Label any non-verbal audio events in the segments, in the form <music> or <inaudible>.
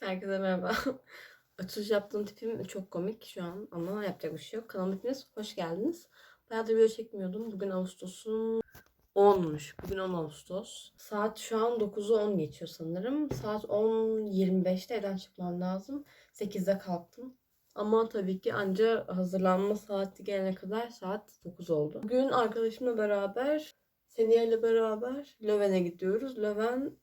Herkese merhaba. <laughs> Açılış yaptığım tipim çok komik şu an ama yapacak bir şey yok. Kanalıma hepiniz hoş geldiniz. Bayağıdır video çekmiyordum. Bugün Ağustos'un 10'muş. Bugün 10 Ağustos. Saat şu an 9'u 10 geçiyor sanırım. Saat 10.25'te evden çıkmam lazım. 8'de kalktım. Ama tabii ki anca hazırlanma saati gelene kadar saat 9 oldu. Bugün arkadaşımla beraber, Seniye beraber Löwen'e gidiyoruz. Löwen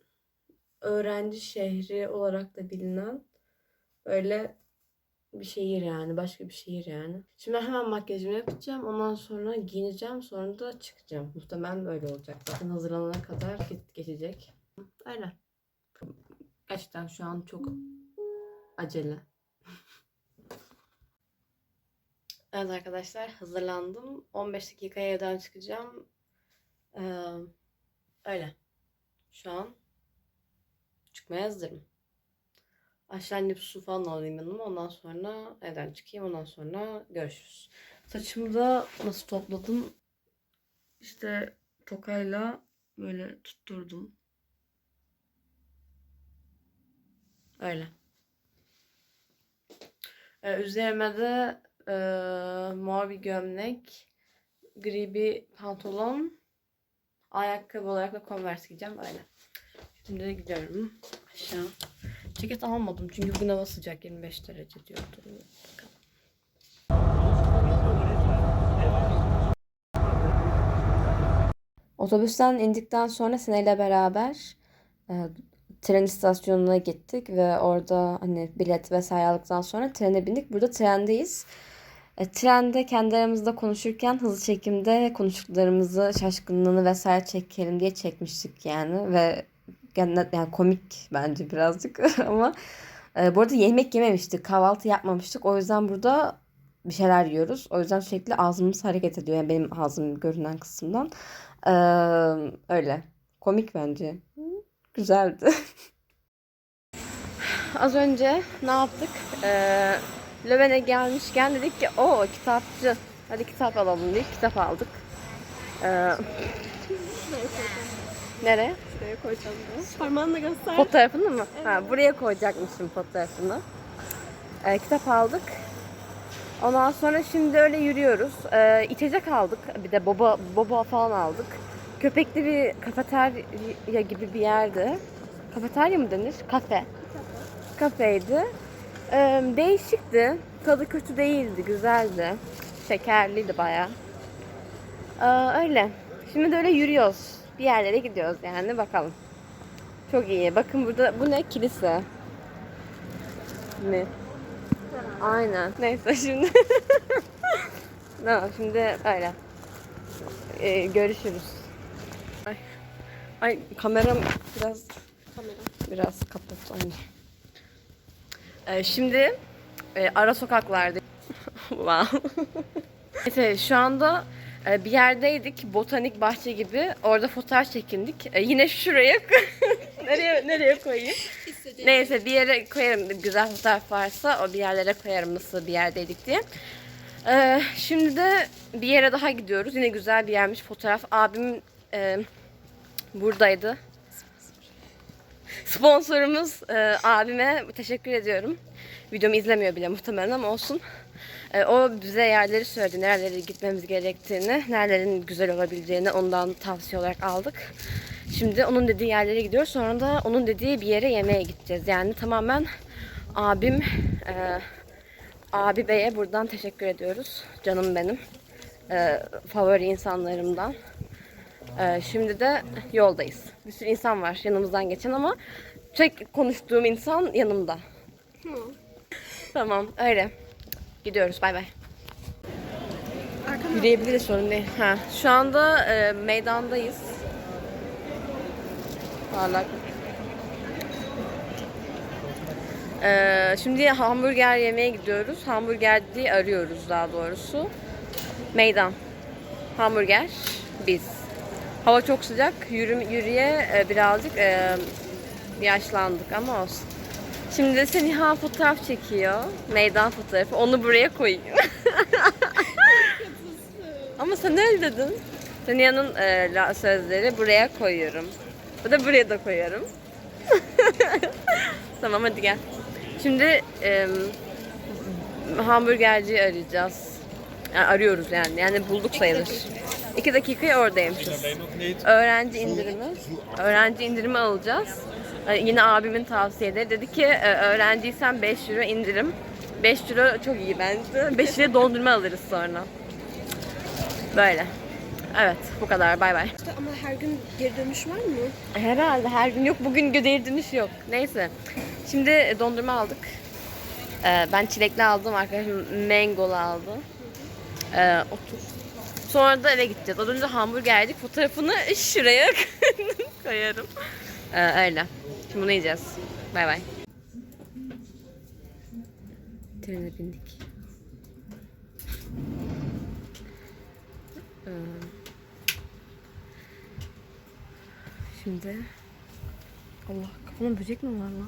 öğrenci şehri olarak da bilinen böyle bir şehir yani. Başka bir şehir yani. Şimdi hemen makyajımı yapacağım. Ondan sonra giyineceğim. Sonra da çıkacağım. Muhtemelen böyle olacak. Zaten hazırlanana kadar ge- geçecek. Öyle. Gerçekten şu an çok acele. <laughs> Evet arkadaşlar hazırlandım. 15 dakikaya evden çıkacağım. Ee, öyle. Şu an çıkmaya hazırım. Aşağı inip su falan alayım yanıma. Ondan sonra evden çıkayım. Ondan sonra görüşürüz. Saçımı da nasıl topladım? İşte tokayla böyle tutturdum. Öyle. Ee, üzerime de e, mor bir gömlek, gri bir pantolon, ayakkabı olarak da Converse giyeceğim. Öyle. Şimdi gidiyorum aşağı. Ceket almadım çünkü bugün hava sıcak 25 derece diyordu. Otobüsten indikten sonra Sine'yle beraber e, tren istasyonuna gittik ve orada hani bilet vesaire aldıktan sonra trene bindik. Burada trendeyiz. E, trende kendi aramızda konuşurken hızlı çekimde konuştuklarımızı, şaşkınlığını vesaire çekelim diye çekmiştik yani ve yani, yani komik bence birazcık <laughs> ama e, bu arada yemek yememiştik, kahvaltı yapmamıştık. O yüzden burada bir şeyler yiyoruz. O yüzden sürekli ağzımız hareket ediyor. Yani benim ağzım görünen kısımdan. Ee, öyle. Komik bence. Güzeldi. <laughs> Az önce ne yaptık? Ee, Löwen'e gelmişken dedik ki o kitapçı. Hadi kitap alalım deyip kitap aldık. Ee, nereye? Şuraya koyacağım bunu. Parmağınla göster. Fotoğrafını mı? Ha, buraya koyacakmışım fotoğrafını. Ee, kitap aldık. Ondan sonra şimdi öyle yürüyoruz. Ee, içecek aldık. Bir de boba boba falan aldık. Köpekli bir kafeterya gibi bir yerde. Kafeterya mı denir? Kafe. Kafeydi. Ee, değişikti. Tadı kötü değildi. Güzeldi. Şekerliydi bayağı. Ee, öyle. Şimdi de öyle yürüyoruz. Bir yerlere gidiyoruz yani. Bakalım. Çok iyi. Bakın burada bu ne? Kilise. Mi? Aynen. Neyse şimdi. <laughs> tamam şimdi öyle. Ee, görüşürüz. Ay. Ay kameram biraz Kamera. biraz kapat aynı. Ee, şimdi e, ara sokaklarda. <laughs> wow. <laughs> Neyse şu anda bir yerdeydik. Botanik bahçe gibi. Orada fotoğraf çekindik. E, yine şuraya <laughs> nereye nereye koyayım? Neyse bir yere koyarım güzel fotoğraf varsa o bir yerlere koyarım nasıl bir yerdeydik diye. Ee, şimdi de bir yere daha gidiyoruz. Yine güzel bir yermiş fotoğraf. Abim e, buradaydı. Sponsorumuz e, abime teşekkür ediyorum. Videomu izlemiyor bile muhtemelen ama olsun. E, o bize yerleri söyledi. Nerelere gitmemiz gerektiğini, nerelerin güzel olabileceğini ondan tavsiye olarak aldık. Şimdi onun dediği yerlere gidiyoruz. Sonra da onun dediği bir yere yemeğe gideceğiz. Yani tamamen abim e, abi beye buradan teşekkür ediyoruz. Canım benim. E, favori insanlarımdan. E, şimdi de yoldayız. Bir sürü insan var yanımızdan geçen ama tek konuştuğum insan yanımda. Tamam öyle. Gidiyoruz bay bay. Yürüyebiliriz sorun değil. Ha, şu anda e, meydandayız. Hala. Ee, şimdi hamburger yemeye gidiyoruz. Hamburger diye arıyoruz daha doğrusu. Meydan. Hamburger. Biz. Hava çok sıcak. Yürü, yürüye e, birazcık e, yaşlandık ama olsun. Şimdi de Seniha fotoğraf çekiyor. Meydan fotoğrafı. Onu buraya koyayım. <laughs> Ama sen öyle dedin. Seniha'nın e, la- sözleri buraya koyuyorum. Bu da buraya da koyarım. <laughs> tamam hadi gel. Şimdi em, hamburgerciyi arayacağız. Yani arıyoruz yani. Yani bulduk sayılır. İki dakikaya oradaymışız. Öğrenci indirimi. Öğrenci indirimi alacağız. Ee, Yine abimin tavsiyeleri. Dedi ki e, öğrenciysen 5 euro indirim. 5 euro çok iyi bence. 5 euro dondurma alırız sonra. Böyle. Evet bu kadar bay bay. Ama her gün geri dönüş var mı? Herhalde her gün yok. Bugün geri dönüş yok. Neyse. Şimdi e, dondurma aldık. Ee, ben çilekli aldım. Arkadaşım mangolu aldı. Ee, otur. Sonra da eve gideceğiz. Az önce hamburger yedik. Fotoğrafını <laughs> şuraya <laughs> koyarım. Ee, öyle. Şimdi bunu yiyeceğiz. Bay bay. Trene bindik. Ee, Şimdi Allah kafama böcek mi var lan?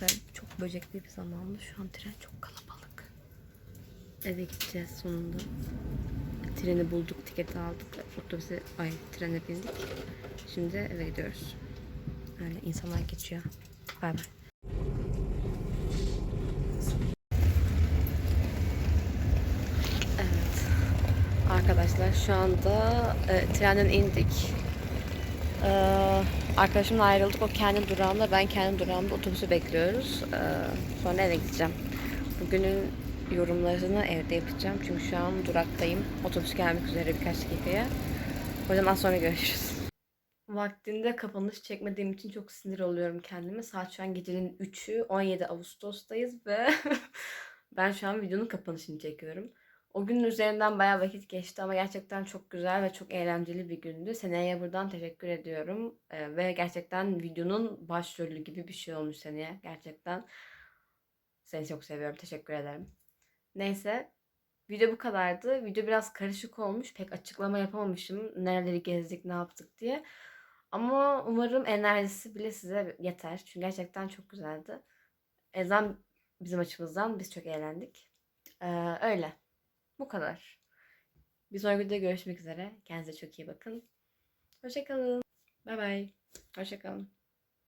Ben çok böcekli bir zamanda şu an tren çok kalabalık. Eve gideceğiz sonunda. Treni bulduk, tiketi aldık. Otobüse, ay trene bindik. Şimdi eve gidiyoruz. Öyle insanlar geçiyor. Bay bay. Evet. Arkadaşlar şu anda e, trenden indik. Ee, arkadaşımla ayrıldık. O kendi durağında, ben kendi durağımda otobüsü bekliyoruz. Ee, sonra eve gideceğim. Bugünün yorumlarını evde yapacağım. Çünkü şu an duraktayım. Otobüs gelmek üzere birkaç dakikaya. O yüzden az sonra görüşürüz. Vaktinde kapanış çekmediğim için çok sinir oluyorum kendime. Saat şu an gecenin 3'ü, 17 Ağustos'tayız ve <laughs> ben şu an videonun kapanışını çekiyorum. O günün üzerinden bayağı vakit geçti ama gerçekten çok güzel ve çok eğlenceli bir gündü. Seneye buradan teşekkür ediyorum. Ee, ve gerçekten videonun başrolü gibi bir şey olmuş seneye. Gerçekten seni çok seviyorum. Teşekkür ederim. Neyse. Video bu kadardı. Video biraz karışık olmuş. Pek açıklama yapamamışım. Nereleri gezdik, ne yaptık diye. Ama umarım enerjisi bile size yeter. Çünkü gerçekten çok güzeldi. Azından bizim açımızdan biz çok eğlendik. Ee, öyle. Bu kadar. Bir sonraki videoda görüşmek üzere. Kendinize çok iyi bakın. Hoşçakalın. Bay bay. Hoşçakalın.